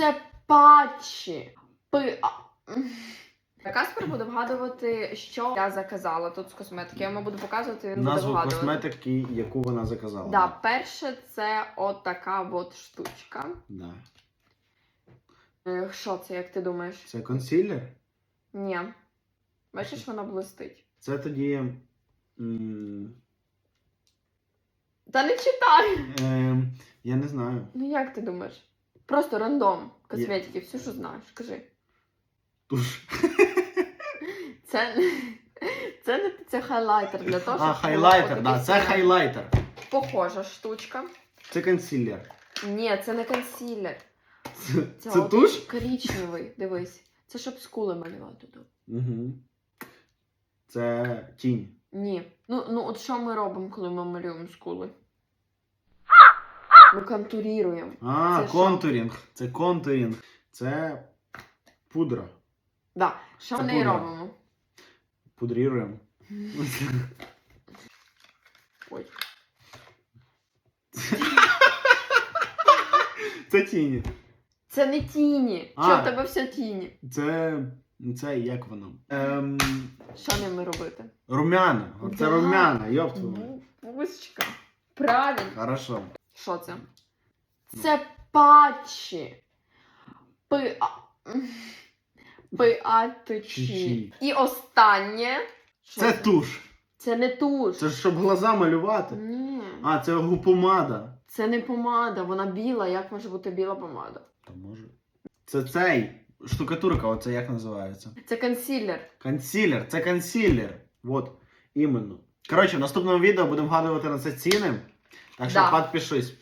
Це патчі. Пи. Каспер буде вгадувати, що я заказала тут з косметики. Я йому буду показувати, він буде Назву вгадувати. косметики, яку вона заказала. Да, перше це от така от штучка. Да. Е, Що це, як ти думаєш? Це консилер. Ні. Бачиш, вона блистить. Це тоді. м, Та не читай! ем, я не знаю. Ну як ти думаєш? Просто рандом косметики, все, що знаєш. Кажи. Туш. Це, це не це хайлайтер для того, щоб А, хайлайтер, да, це хайлайтер. Похожа штучка. Це консилер. Ні, це не консилер. Це, Це, це туш? коричневий, дивись. Це щоб скули малювати тут. Угу. Це тінь. Ні. Ну, ну от що ми робимо, коли ми малюємо скули? Ми контуріруємо. А, Це що? контурінг. Це контурінг. Це пудра. Да. Що Це ми пудра. робимо? Пудріруємо. Ой. Це тіні. Це не тіні. Що в тебе все тіні? Це. Це як воно? Ем, Що ними робити? румяна. Це Да. румяна, йоп твою. Ну, Правильно. Хорошо. Що це? Це патчі. Пи. Пиатичі. І останнє. Що Це туш. Це не туш. Це ж щоб глаза малювати. Ні. А, це гупомада. Це не помада, вона біла. Як може бути біла помада? То може. Це цей. Штукатурка, оце як називається? Це консилер. Консилер, це консилер. Вот, іменно. Коротше, в наступному відео будемо вгадувати на це ціни. Так що Да. підпишись.